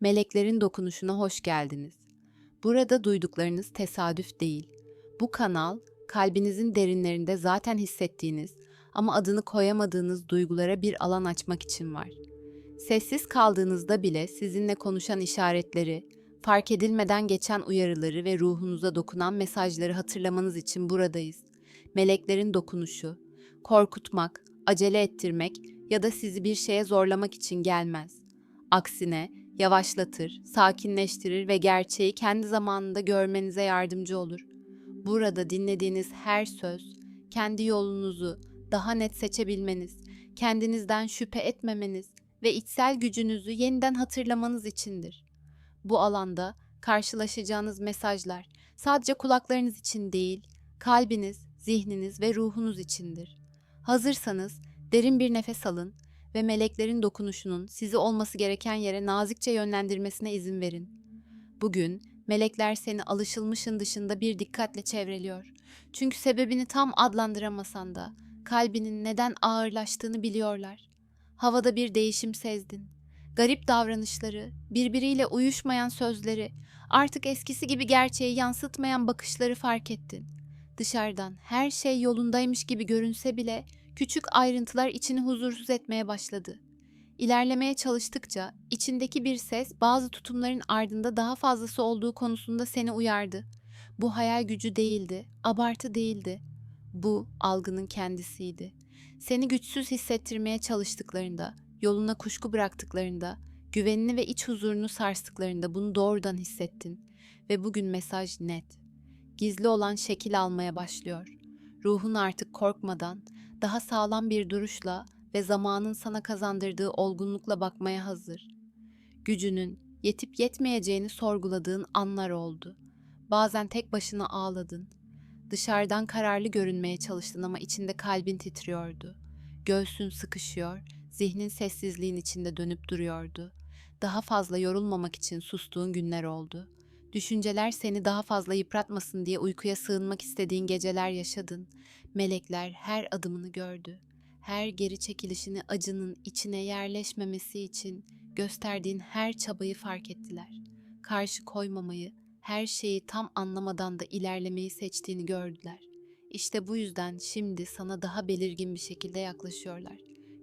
Meleklerin dokunuşuna hoş geldiniz. Burada duyduklarınız tesadüf değil. Bu kanal, kalbinizin derinlerinde zaten hissettiğiniz ama adını koyamadığınız duygulara bir alan açmak için var. Sessiz kaldığınızda bile sizinle konuşan işaretleri, fark edilmeden geçen uyarıları ve ruhunuza dokunan mesajları hatırlamanız için buradayız. Meleklerin dokunuşu, korkutmak, acele ettirmek ya da sizi bir şeye zorlamak için gelmez. Aksine yavaşlatır, sakinleştirir ve gerçeği kendi zamanında görmenize yardımcı olur. Burada dinlediğiniz her söz, kendi yolunuzu daha net seçebilmeniz, kendinizden şüphe etmemeniz ve içsel gücünüzü yeniden hatırlamanız içindir. Bu alanda karşılaşacağınız mesajlar sadece kulaklarınız için değil, kalbiniz, zihniniz ve ruhunuz içindir. Hazırsanız derin bir nefes alın ve meleklerin dokunuşunun sizi olması gereken yere nazikçe yönlendirmesine izin verin. Bugün melekler seni alışılmışın dışında bir dikkatle çevreliyor. Çünkü sebebini tam adlandıramasan da kalbinin neden ağırlaştığını biliyorlar. Havada bir değişim sezdin. Garip davranışları, birbiriyle uyuşmayan sözleri, artık eskisi gibi gerçeği yansıtmayan bakışları fark ettin. Dışarıdan her şey yolundaymış gibi görünse bile küçük ayrıntılar içini huzursuz etmeye başladı. İlerlemeye çalıştıkça içindeki bir ses bazı tutumların ardında daha fazlası olduğu konusunda seni uyardı. Bu hayal gücü değildi, abartı değildi. Bu algının kendisiydi. Seni güçsüz hissettirmeye çalıştıklarında, yoluna kuşku bıraktıklarında, güvenini ve iç huzurunu sarstıklarında bunu doğrudan hissettin ve bugün mesaj net. Gizli olan şekil almaya başlıyor. Ruhun artık korkmadan, daha sağlam bir duruşla ve zamanın sana kazandırdığı olgunlukla bakmaya hazır. Gücünün yetip yetmeyeceğini sorguladığın anlar oldu. Bazen tek başına ağladın. Dışarıdan kararlı görünmeye çalıştın ama içinde kalbin titriyordu. Göğsün sıkışıyor, zihnin sessizliğin içinde dönüp duruyordu. Daha fazla yorulmamak için sustuğun günler oldu. Düşünceler seni daha fazla yıpratmasın diye uykuya sığınmak istediğin geceler yaşadın. Melekler her adımını gördü. Her geri çekilişini acının içine yerleşmemesi için gösterdiğin her çabayı fark ettiler. Karşı koymamayı, her şeyi tam anlamadan da ilerlemeyi seçtiğini gördüler. İşte bu yüzden şimdi sana daha belirgin bir şekilde yaklaşıyorlar.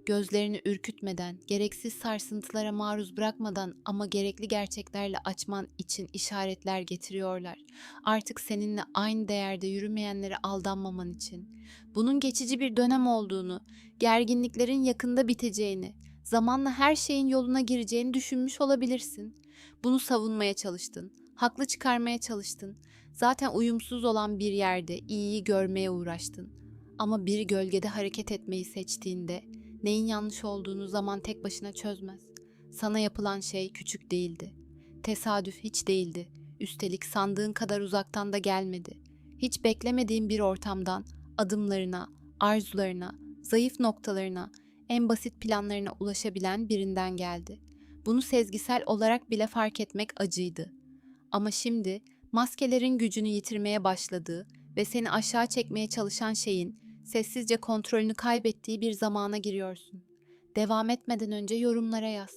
Gözlerini ürkütmeden, gereksiz sarsıntılara maruz bırakmadan ama gerekli gerçeklerle açman için işaretler getiriyorlar. Artık seninle aynı değerde yürümeyenlere aldanmaman için. Bunun geçici bir dönem olduğunu, gerginliklerin yakında biteceğini, zamanla her şeyin yoluna gireceğini düşünmüş olabilirsin. Bunu savunmaya çalıştın, haklı çıkarmaya çalıştın. Zaten uyumsuz olan bir yerde iyiyi görmeye uğraştın. Ama bir gölgede hareket etmeyi seçtiğinde neyin yanlış olduğunu zaman tek başına çözmez. Sana yapılan şey küçük değildi. Tesadüf hiç değildi. Üstelik sandığın kadar uzaktan da gelmedi. Hiç beklemediğin bir ortamdan adımlarına, arzularına, zayıf noktalarına, en basit planlarına ulaşabilen birinden geldi. Bunu sezgisel olarak bile fark etmek acıydı. Ama şimdi maskelerin gücünü yitirmeye başladığı ve seni aşağı çekmeye çalışan şeyin sessizce kontrolünü kaybettiği bir zamana giriyorsun. Devam etmeden önce yorumlara yaz.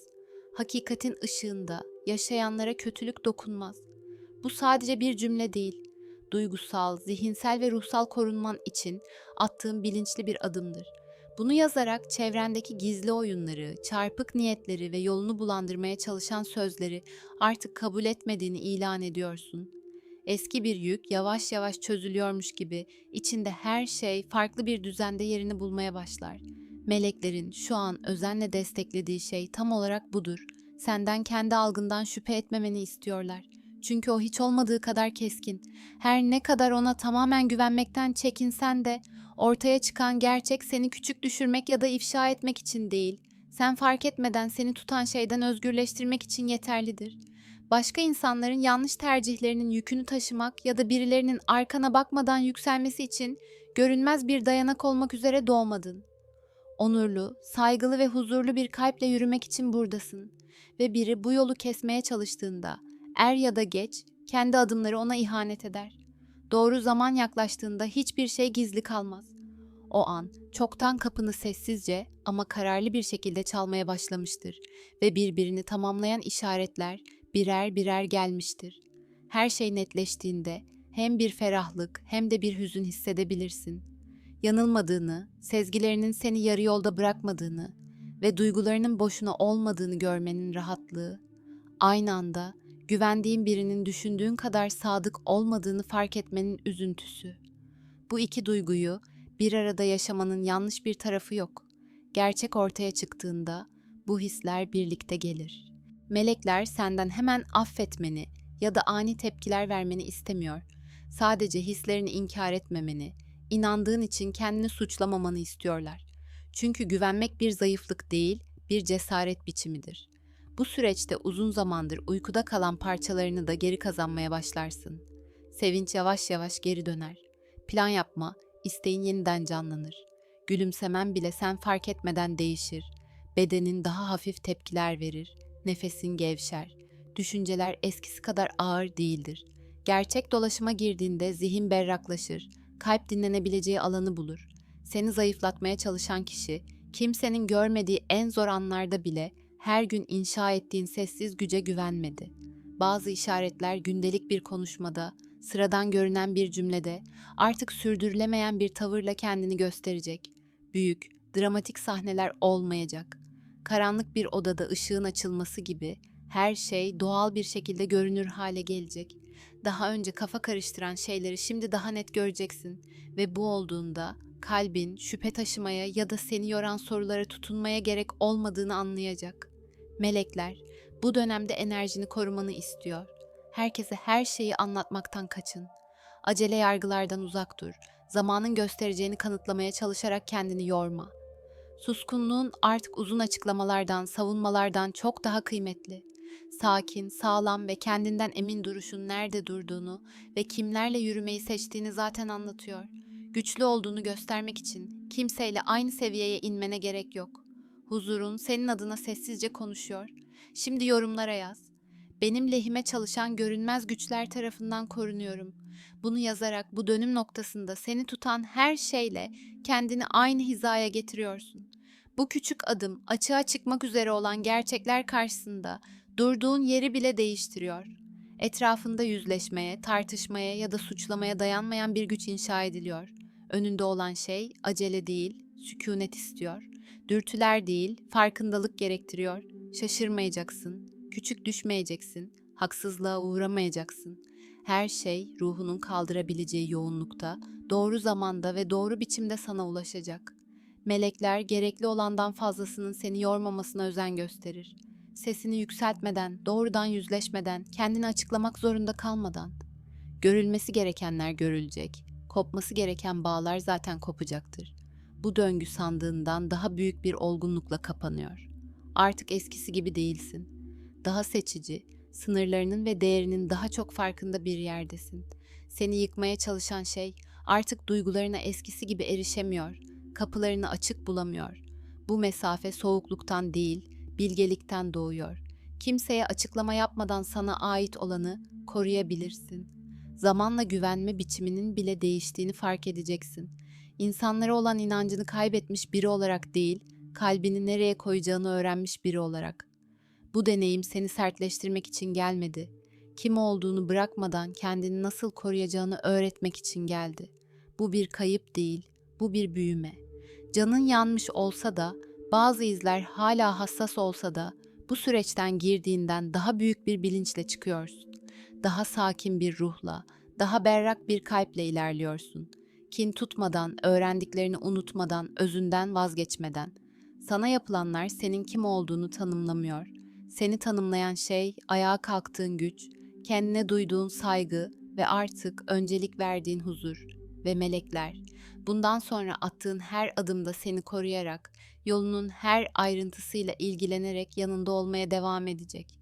Hakikatin ışığında yaşayanlara kötülük dokunmaz. Bu sadece bir cümle değil. Duygusal, zihinsel ve ruhsal korunman için attığın bilinçli bir adımdır. Bunu yazarak çevrendeki gizli oyunları, çarpık niyetleri ve yolunu bulandırmaya çalışan sözleri artık kabul etmediğini ilan ediyorsun. Eski bir yük yavaş yavaş çözülüyormuş gibi içinde her şey farklı bir düzende yerini bulmaya başlar. Meleklerin şu an özenle desteklediği şey tam olarak budur. Senden kendi algından şüphe etmemeni istiyorlar. Çünkü o hiç olmadığı kadar keskin. Her ne kadar ona tamamen güvenmekten çekinsen de ortaya çıkan gerçek seni küçük düşürmek ya da ifşa etmek için değil. Sen fark etmeden seni tutan şeyden özgürleştirmek için yeterlidir. Başka insanların yanlış tercihlerinin yükünü taşımak ya da birilerinin arkana bakmadan yükselmesi için görünmez bir dayanak olmak üzere doğmadın. Onurlu, saygılı ve huzurlu bir kalple yürümek için buradasın ve biri bu yolu kesmeye çalıştığında er ya da geç kendi adımları ona ihanet eder. Doğru zaman yaklaştığında hiçbir şey gizli kalmaz. O an çoktan kapını sessizce ama kararlı bir şekilde çalmaya başlamıştır ve birbirini tamamlayan işaretler birer birer gelmiştir. Her şey netleştiğinde hem bir ferahlık hem de bir hüzün hissedebilirsin. Yanılmadığını, sezgilerinin seni yarı yolda bırakmadığını ve duygularının boşuna olmadığını görmenin rahatlığı, aynı anda güvendiğin birinin düşündüğün kadar sadık olmadığını fark etmenin üzüntüsü. Bu iki duyguyu bir arada yaşamanın yanlış bir tarafı yok. Gerçek ortaya çıktığında bu hisler birlikte gelir. Melekler senden hemen affetmeni ya da ani tepkiler vermeni istemiyor. Sadece hislerini inkar etmemeni, inandığın için kendini suçlamamanı istiyorlar. Çünkü güvenmek bir zayıflık değil, bir cesaret biçimidir. Bu süreçte uzun zamandır uykuda kalan parçalarını da geri kazanmaya başlarsın. Sevinç yavaş yavaş geri döner. Plan yapma, isteğin yeniden canlanır. Gülümsemen bile sen fark etmeden değişir. Bedenin daha hafif tepkiler verir. Nefesin gevşer. Düşünceler eskisi kadar ağır değildir. Gerçek dolaşıma girdiğinde zihin berraklaşır. Kalp dinlenebileceği alanı bulur. Seni zayıflatmaya çalışan kişi, kimsenin görmediği en zor anlarda bile her gün inşa ettiğin sessiz güce güvenmedi. Bazı işaretler gündelik bir konuşmada, sıradan görünen bir cümlede, artık sürdürülemeyen bir tavırla kendini gösterecek. Büyük, dramatik sahneler olmayacak. Karanlık bir odada ışığın açılması gibi her şey doğal bir şekilde görünür hale gelecek. Daha önce kafa karıştıran şeyleri şimdi daha net göreceksin ve bu olduğunda kalbin şüphe taşımaya ya da seni yoran sorulara tutunmaya gerek olmadığını anlayacak. Melekler bu dönemde enerjini korumanı istiyor. Herkese her şeyi anlatmaktan kaçın. Acele yargılardan uzak dur. Zamanın göstereceğini kanıtlamaya çalışarak kendini yorma. Suskunluğun artık uzun açıklamalardan, savunmalardan çok daha kıymetli. Sakin, sağlam ve kendinden emin duruşun nerede durduğunu ve kimlerle yürümeyi seçtiğini zaten anlatıyor. Güçlü olduğunu göstermek için kimseyle aynı seviyeye inmene gerek yok. Huzurun senin adına sessizce konuşuyor. Şimdi yorumlara yaz. Benim lehime çalışan görünmez güçler tarafından korunuyorum. Bunu yazarak bu dönüm noktasında seni tutan her şeyle kendini aynı hizaya getiriyorsun. Bu küçük adım açığa çıkmak üzere olan gerçekler karşısında durduğun yeri bile değiştiriyor. Etrafında yüzleşmeye, tartışmaya ya da suçlamaya dayanmayan bir güç inşa ediliyor. Önünde olan şey acele değil, sükunet istiyor. Dürtüler değil, farkındalık gerektiriyor. Şaşırmayacaksın, küçük düşmeyeceksin, haksızlığa uğramayacaksın. Her şey ruhunun kaldırabileceği yoğunlukta, doğru zamanda ve doğru biçimde sana ulaşacak. Melekler gerekli olandan fazlasının seni yormamasına özen gösterir. Sesini yükseltmeden, doğrudan yüzleşmeden, kendini açıklamak zorunda kalmadan. Görülmesi gerekenler görülecek, kopması gereken bağlar zaten kopacaktır. Bu döngü sandığından daha büyük bir olgunlukla kapanıyor. Artık eskisi gibi değilsin. Daha seçici, sınırlarının ve değerinin daha çok farkında bir yerdesin. Seni yıkmaya çalışan şey artık duygularına eskisi gibi erişemiyor, kapılarını açık bulamıyor. Bu mesafe soğukluktan değil, bilgelikten doğuyor. Kimseye açıklama yapmadan sana ait olanı koruyabilirsin. Zamanla güvenme biçiminin bile değiştiğini fark edeceksin. İnsanlara olan inancını kaybetmiş biri olarak değil, kalbini nereye koyacağını öğrenmiş biri olarak. Bu deneyim seni sertleştirmek için gelmedi. Kim olduğunu bırakmadan kendini nasıl koruyacağını öğretmek için geldi. Bu bir kayıp değil, bu bir büyüme. Canın yanmış olsa da, bazı izler hala hassas olsa da bu süreçten girdiğinden daha büyük bir bilinçle çıkıyorsun. Daha sakin bir ruhla, daha berrak bir kalple ilerliyorsun. Kin tutmadan, öğrendiklerini unutmadan, özünden vazgeçmeden. Sana yapılanlar senin kim olduğunu tanımlamıyor. Seni tanımlayan şey ayağa kalktığın güç, kendine duyduğun saygı ve artık öncelik verdiğin huzur ve melekler. Bundan sonra attığın her adımda seni koruyarak, yolunun her ayrıntısıyla ilgilenerek yanında olmaya devam edecek.